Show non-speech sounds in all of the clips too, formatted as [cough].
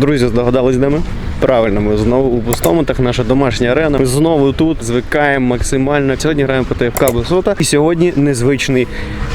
Друзі, здогадались, де ми? Правильно, ми знову у пустому, так наша домашня арена. Ми знову тут звикаємо максимально. Сьогодні граємо по ТФК Висота. І сьогодні незвичний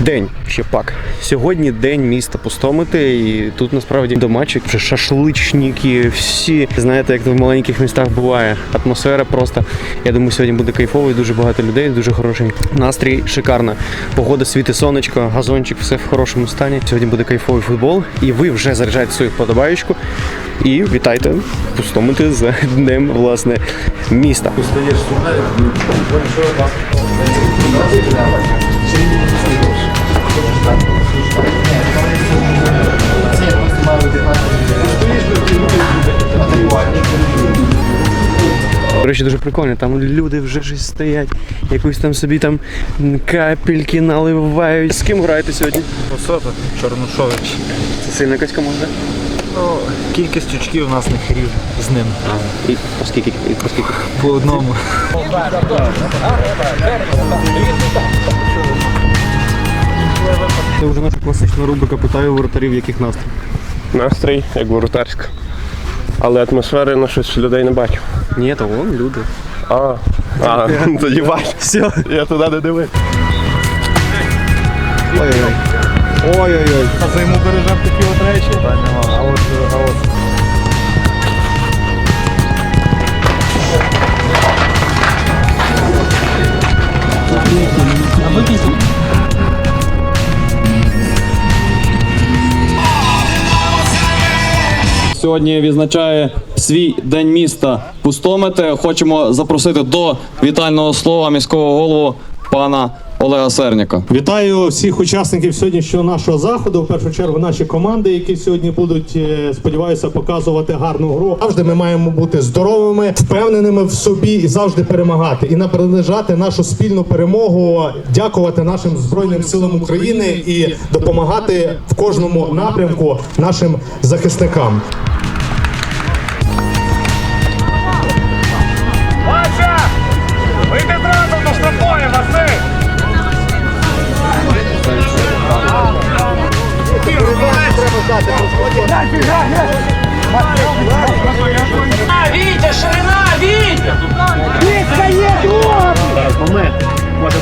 день. Ще пак. Сьогодні день міста Пустомити. І тут насправді домачик, вже шашличники, всі. Знаєте, як в маленьких містах буває. Атмосфера просто. Я думаю, сьогодні буде кайфово і дуже багато людей, дуже хороший настрій, шикарна. Погода світи, сонечко, газончик, все в хорошому стані. Сьогодні буде кайфовий футбол. І ви вже заряджаєте свою вподобаєчку. І вітайте пустомити з днем власне міста. До речі, дуже прикольно. Там люди вже щось стоять, якусь там собі там капельки наливають. З ким граєте сьогодні? Висота, Чорнушович. Це сильна якась команда. Ну, кількість очків у нас не хрів з ним. І по скільки? І по скільки? По одному. Це вже наша класична рубрика питаю воротарів, яких настрій. Настрій, як воротарська. Але атмосфери на щось людей не бачу. Ні, то вон люди. А, а [laughs] тоді бачу. Все. Я туди не дивився. Ой-ой-ой. Ой-ой-ой. А за йому бережемо такі от речі? Та нема. А от, а от. Сьогодні відзначає свій день міста Пустомити. Хочемо запросити до вітального слова міського голову пана Олега Серніка. Вітаю всіх учасників сьогоднішнього нашого заходу. В першу чергу наші команди, які сьогодні будуть, е, сподіваюся, показувати гарну гру. Завжди ми маємо бути здоровими, впевненими в собі і завжди перемагати. І наближати нашу спільну перемогу, дякувати нашим збройним силам України і допомагати в кожному напрямку нашим захисникам.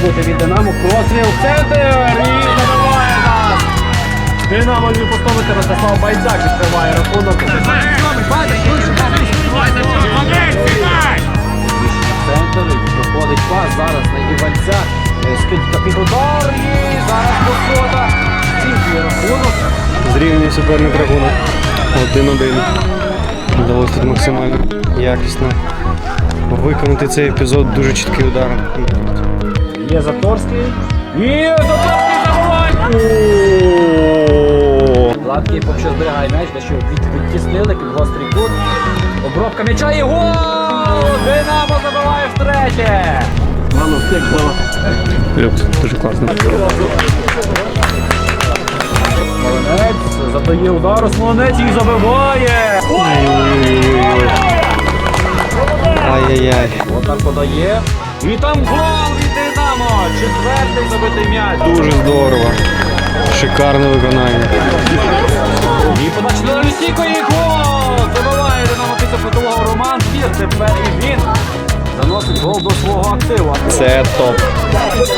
Бути від Динамо. Простріл в центр і забиває нас. Динамо не поставити Ростислав Байдак відкриває рахунок. Центр проходить пас зараз на Іванця. Скидка під удар і зараз посода. Зінькує рахунок. Зрівнює суперник рахунок. Один-один. Вдалося тут максимально якісно виконати цей епізод. Дуже чіткий удар. Є Заторський. І Заторський забиває. Гладкий поки що зберігає м'яч, дещо відтіснили під гострий кут. Обробка м'яча і гол! Динамо забиває втретє! Дуже класно. Смоленець задає удар, Смоленець і забиває! Ай-яй-яй. Отак подає. І там гол Динамо! Четвертий забитий м'яч. Дуже здорово. Шикарне виконання. І подача до Лісіко і гол! Забиває Динамо після футболу Роман Пір. Тепер і він заносить гол до свого активу. Це топ.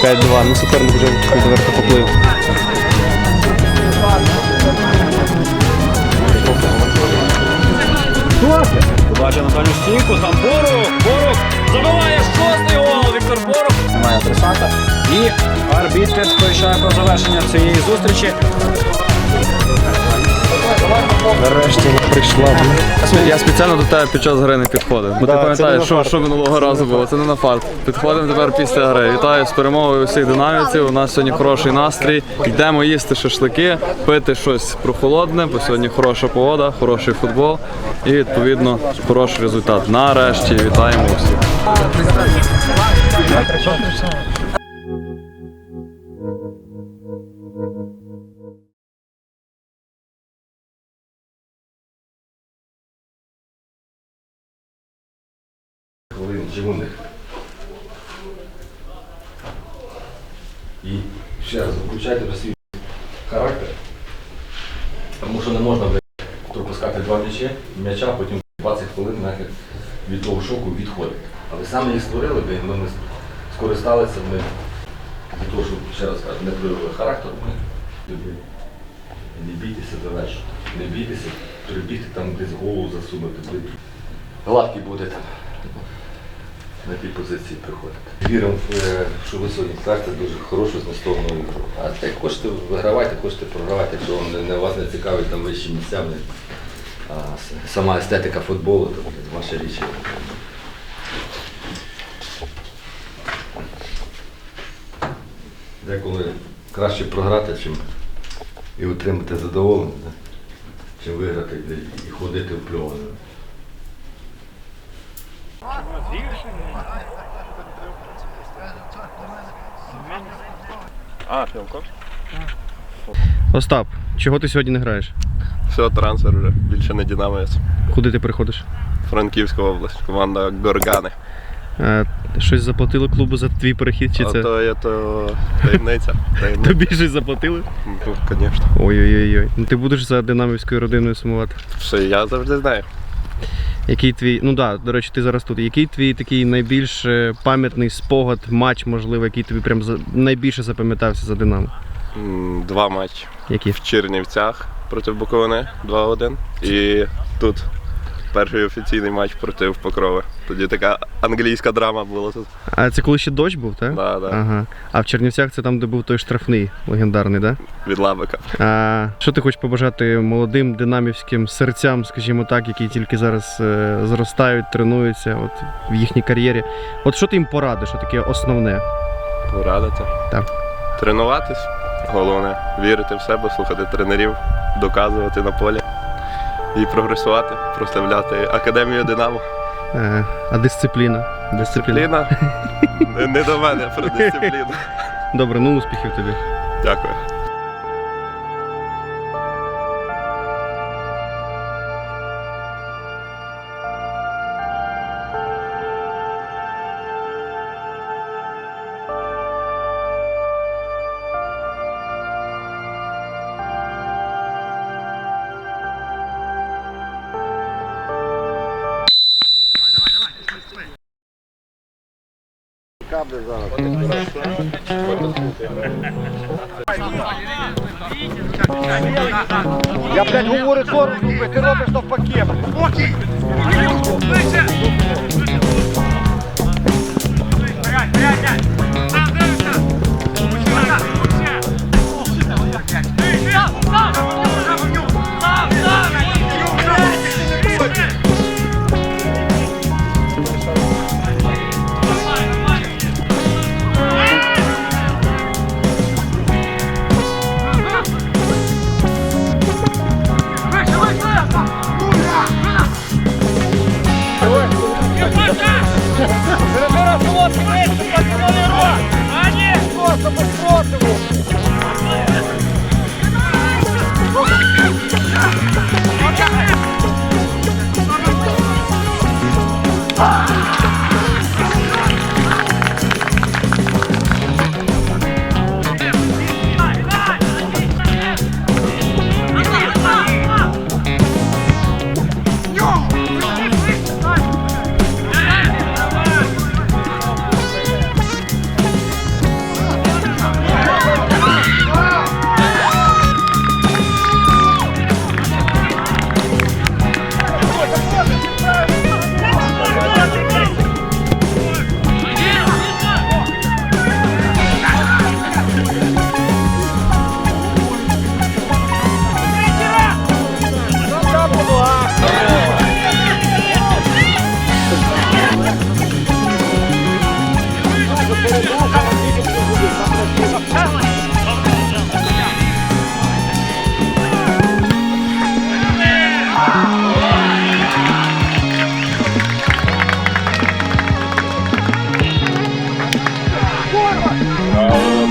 5-2. Ну суперник вже відверто поплив. Подача на дальню стійку, там Борух, Борух забиває шостий Віктор Борух. Немає адресата. І арбітр сповіщає про завершення цієї зустрічі. Нарешті вона прийшла. Я спеціально до тебе під час гри не підходив. Бо ти пам'ятаєш, що, що минулого разу було. Це не на фарт. Підходимо тепер після гри. Вітаю з перемогою усіх динамівців. У нас сьогодні хороший настрій. Йдемо їсти шашлики, пити щось прохолодне, бо сьогодні хороша погода, хороший футбол і відповідно хороший результат. Нарешті вітаємо усіх. І ще раз виключайте про свій характер. Тому що не можна пропускати два м'ячі, м'яча, потім 20 хвилин нахер від того шоку відходить. Але саме їх створили, ми не скористалися ми для того, щоб ще раз кажу, не проявили характер, ми любили. Не бійтеся до вечора. Не бійтеся прибігти там десь голову засунути. де Гладкий буде там на тій позиції приходити. Віримо, е, що ви сьогодні скажете дуже хорошу змістовну ігру. А те хочете вигравати, хочете програвати, якщо вам не, не вас не цікавить там вищі місця, а, сама естетика футболу, то ваша річ. Деколи краще програти, чим і отримати задоволення, чим виграти і- ходити впльованим. А, Філко? Остап, чого ти сьогодні не граєш? Все, трансфер вже. Більше не динамовець. Куди ти приходиш? Франківська область, команда Горгани. Е, щось заплатили клубу за твій перехід, чи А це? то то таємниця. таємниця. Тобі щось заплатили? Ну, звісно. Ой-ой-ой. Ну ти будеш за динамівською родиною сумувати. Все, я завжди знаю. Який твій, ну да, до речі, ти зараз тут. Який твій такий найбільш е, пам'ятний спогад, матч, можливо, який тобі прям за- найбільше запам'ятався за Динамо? Два матчі. Які? В Чернівцях проти Буковини 2-1. І тут перший офіційний матч проти Покрови. Тоді така англійська драма була тут. А це коли ще дощ був, так? Да, да. Ага. А в Чернівцях це там, де був той штрафний легендарний, так? Від Лабика. А що ти хочеш побажати молодим динамівським серцям, скажімо так, які тільки зараз е, зростають, тренуються от, в їхній кар'єрі? От що ти їм порадиш, що таке основне? Порадити. Так. Тренуватись. Головне вірити в себе, слухати тренерів, доказувати на полі і прогресувати, прославляти академію Динамо. Е, а дисципліна? Дисципліна. Не- Не до мене про [laughs] дисципліну. Добре, ну успіхів тобі. Дякую. Я, блядь, говорю блядь, ти робиш навпаки,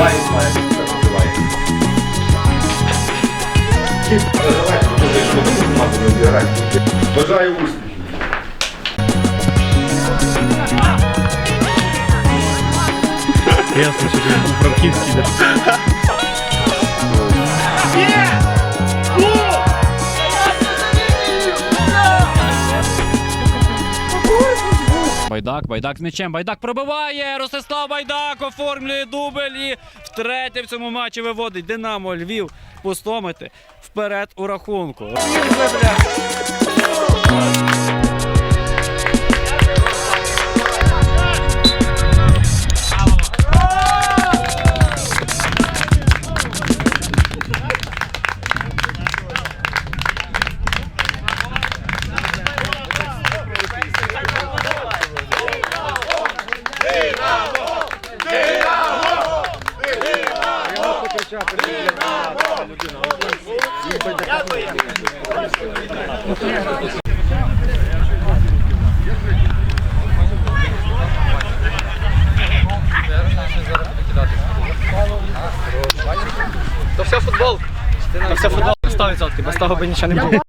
блядь. знаю, як це називається. Давайте, дуже швидко команду не обіграти. Бажаю успіхів. Байдак, байдак з м'ячем. Байдак пробиває. Ростислав Байдак оформлює дубль і втретє в цьому матчі виводить Динамо Львів пустомити вперед у рахунку. Футбол. 100%, без того би нічого не було.